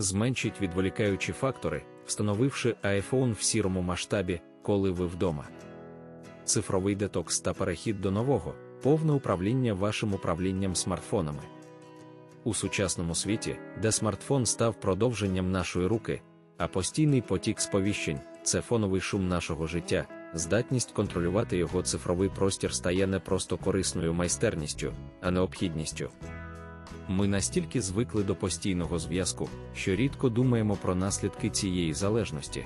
Зменшіть відволікаючі фактори, встановивши iPhone в сірому масштабі, коли ви вдома. Цифровий детокс та перехід до нового, повне управління вашим управлінням смартфонами. У сучасному світі, де смартфон став продовженням нашої руки, а постійний потік сповіщень це фоновий шум нашого життя, здатність контролювати його цифровий простір стає не просто корисною майстерністю, а необхідністю. Ми настільки звикли до постійного зв'язку, що рідко думаємо про наслідки цієї залежності.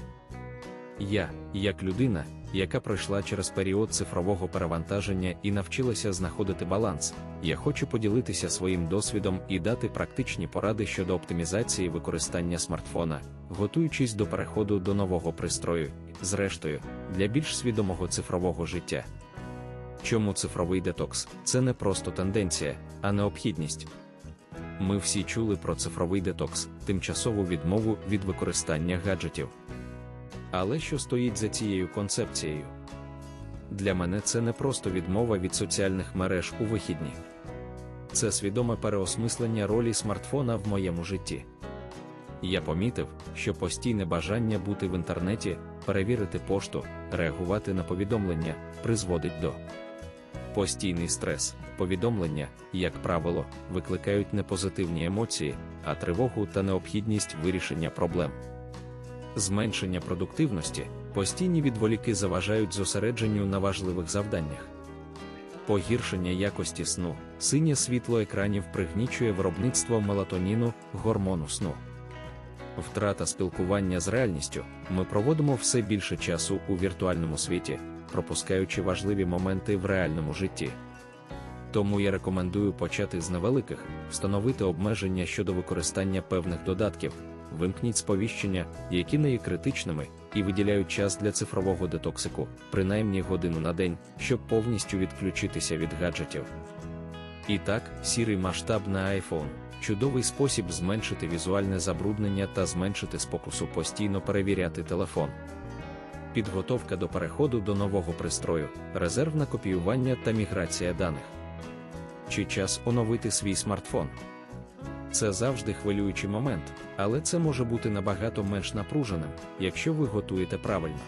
Я, як людина, яка пройшла через період цифрового перевантаження і навчилася знаходити баланс, я хочу поділитися своїм досвідом і дати практичні поради щодо оптимізації використання смартфона, готуючись до переходу до нового пристрою, зрештою, для більш свідомого цифрового життя. Чому цифровий детокс це не просто тенденція, а необхідність. Ми всі чули про цифровий детокс, тимчасову відмову від використання гаджетів. Але що стоїть за цією концепцією? Для мене це не просто відмова від соціальних мереж у вихідні. Це свідоме переосмислення ролі смартфона в моєму житті. Я помітив, що постійне бажання бути в інтернеті, перевірити пошту, реагувати на повідомлення призводить до постійний стрес. Повідомлення, як правило, викликають не позитивні емоції, а тривогу та необхідність вирішення проблем. Зменшення продуктивності, постійні відволіки заважають зосередженню на важливих завданнях. Погіршення якості сну, синє світло екранів пригнічує виробництво мелатоніну, гормону сну. Втрата спілкування з реальністю, ми проводимо все більше часу у віртуальному світі, пропускаючи важливі моменти в реальному житті. Тому я рекомендую почати з невеликих, встановити обмеження щодо використання певних додатків, вимкніть сповіщення, які не є критичними, і виділяють час для цифрового детоксику, принаймні годину на день, щоб повністю відключитися від гаджетів. І так, сірий масштаб на iPhone чудовий спосіб зменшити візуальне забруднення та зменшити спокусу постійно перевіряти телефон. Підготовка до переходу до нового пристрою, резервне копіювання та міграція даних. Чи час оновити свій смартфон? Це завжди хвилюючий момент, але це може бути набагато менш напруженим, якщо ви готуєте правильно.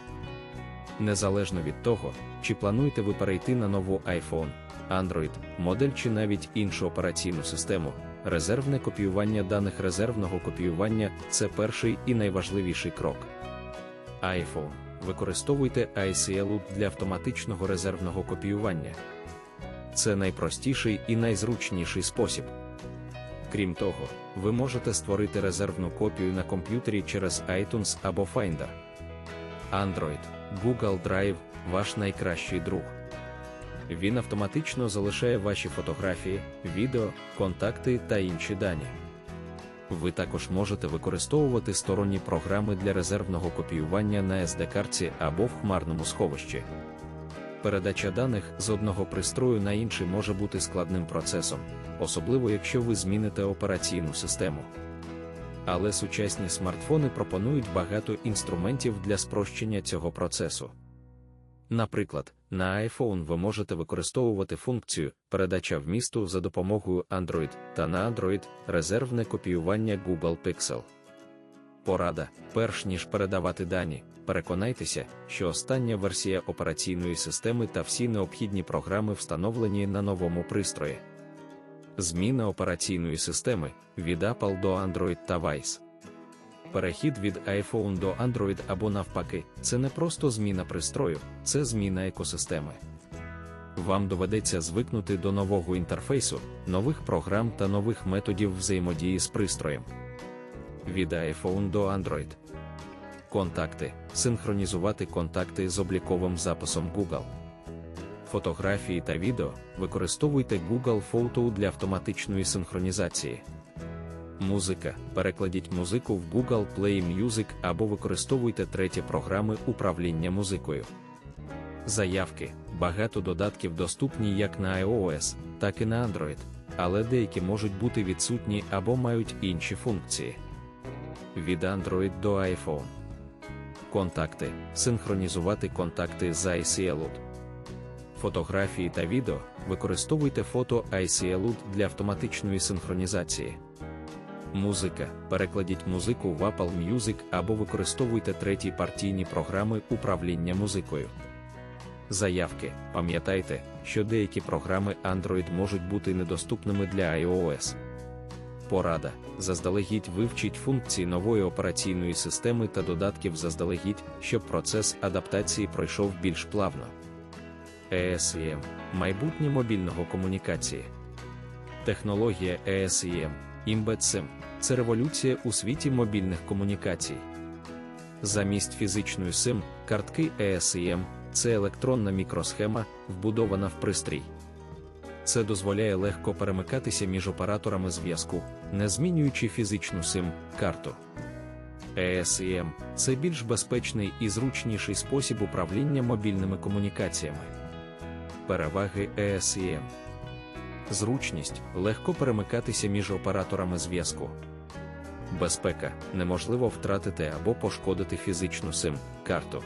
Незалежно від того, чи плануєте ви перейти на нову iPhone, Android, модель чи навіть іншу операційну систему, резервне копіювання даних резервного копіювання це перший і найважливіший крок. iPhone. Використовуйте ICL для автоматичного резервного копіювання. Це найпростіший і найзручніший спосіб. Крім того, ви можете створити резервну копію на комп'ютері через iTunes або Finder. Android, Google Drive ваш найкращий друг. Він автоматично залишає ваші фотографії, відео, контакти та інші дані. Ви також можете використовувати сторонні програми для резервного копіювання на SD-картці або в хмарному сховищі. Передача даних з одного пристрою на інший може бути складним процесом, особливо якщо ви зміните операційну систему. Але сучасні смартфони пропонують багато інструментів для спрощення цього процесу. Наприклад, на iPhone ви можете використовувати функцію передача вмісту за допомогою Android та на Android резервне копіювання Google Pixel. Порада, перш ніж передавати дані, переконайтеся, що остання версія операційної системи та всі необхідні програми встановлені на новому пристрої. Зміна операційної системи від Apple до Android та Vice. Перехід від iPhone до Android або навпаки, це не просто зміна пристрою, це зміна екосистеми. Вам доведеться звикнути до нового інтерфейсу, нових програм та нових методів взаємодії з пристроєм. Від iPhone до Android. Контакти. Синхронізувати контакти з обліковим записом Google. Фотографії та відео використовуйте Google Photo для автоматичної синхронізації. Музика. Перекладіть музику в Google Play Music або використовуйте треті програми управління музикою. Заявки. Багато додатків доступні як на iOS, так і на Android, але деякі можуть бути відсутні або мають інші функції. Від Android до iPhone. Контакти. Синхронізувати контакти з ICLUD. Фотографії та відео. Використовуйте фото ICLUD для автоматичної синхронізації Музика. Перекладіть музику в Apple Music або використовуйте треті партійні програми управління музикою. Заявки. Пам'ятайте, що деякі програми Android можуть бути недоступними для iOS. Порада. Заздалегідь вивчіть функції нової операційної системи та додатків заздалегідь, щоб процес адаптації пройшов більш плавно. ESEM – майбутнє мобільного комунікації. Технологія ESEM SIM – це революція у світі мобільних комунікацій. Замість фізичної SIM, картки ESEM – це електронна мікросхема, вбудована в пристрій. Це дозволяє легко перемикатися між операторами зв'язку, не змінюючи фізичну SIM-карту. ESEM – це більш безпечний і зручніший спосіб управління мобільними комунікаціями. Переваги ESEM Зручність легко перемикатися між операторами зв'язку. Безпека неможливо втратити або пошкодити фізичну SIM-карту.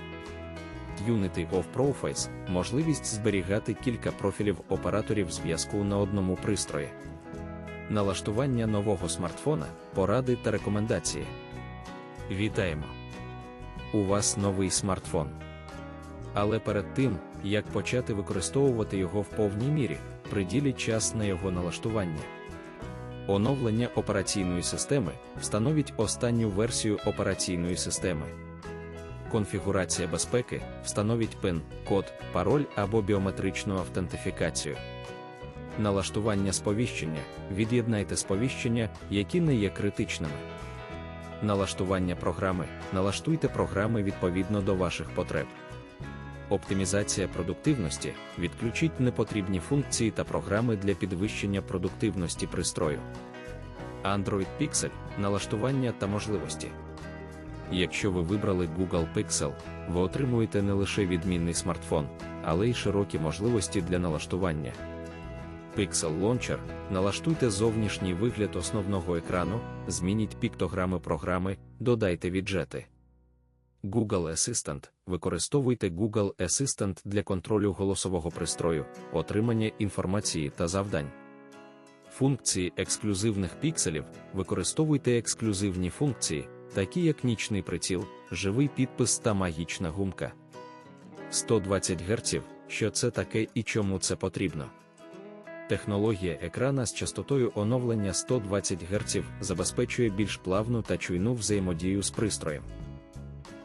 Unity of Profiles – можливість зберігати кілька профілів операторів зв'язку на одному пристрої. Налаштування нового смартфона, поради та рекомендації. Вітаємо! У вас новий смартфон. Але перед тим, як почати використовувати його в повній мірі, приділіть час на його налаштування. Оновлення операційної системи встановіть останню версію операційної системи. Конфігурація безпеки встановіть PIN, код, пароль або біометричну автентифікацію. Налаштування сповіщення від'єднайте сповіщення, які не є критичними. Налаштування програми налаштуйте програми відповідно до ваших потреб. Оптимізація продуктивності відключіть непотрібні функції та програми для підвищення продуктивності пристрою. Android Pixel налаштування та можливості. Якщо ви вибрали Google Pixel, ви отримуєте не лише відмінний смартфон, але й широкі можливості для налаштування. Pixel Launcher налаштуйте зовнішній вигляд основного екрану, змініть піктограми програми, додайте віджети. Google Assistant використовуйте Google Assistant для контролю голосового пристрою, отримання інформації та завдань. Функції ексклюзивних пікселів використовуйте ексклюзивні функції, такі як нічний приціл, живий підпис та магічна гумка. 120 Гц, що це таке і чому це потрібно. Технологія екрана з частотою оновлення 120 Гц забезпечує більш плавну та чуйну взаємодію з пристроєм.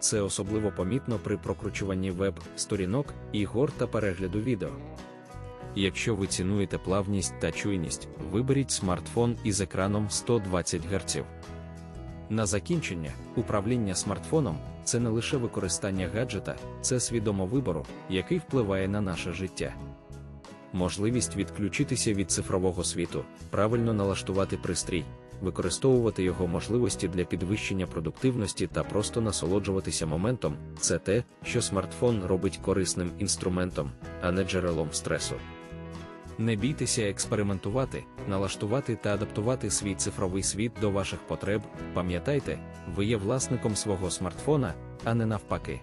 Це особливо помітно при прокручуванні веб-сторінок, ігор та перегляду відео. Якщо ви цінуєте плавність та чуйність, виберіть смартфон із екраном 120 Гц. На закінчення, управління смартфоном це не лише використання гаджета, це свідомо вибору, який впливає на наше життя. Можливість відключитися від цифрового світу, правильно налаштувати пристрій, використовувати його можливості для підвищення продуктивності та просто насолоджуватися моментом це те, що смартфон робить корисним інструментом, а не джерелом стресу. Не бійтеся експериментувати, налаштувати та адаптувати свій цифровий світ до ваших потреб. Пам'ятайте, ви є власником свого смартфона, а не навпаки.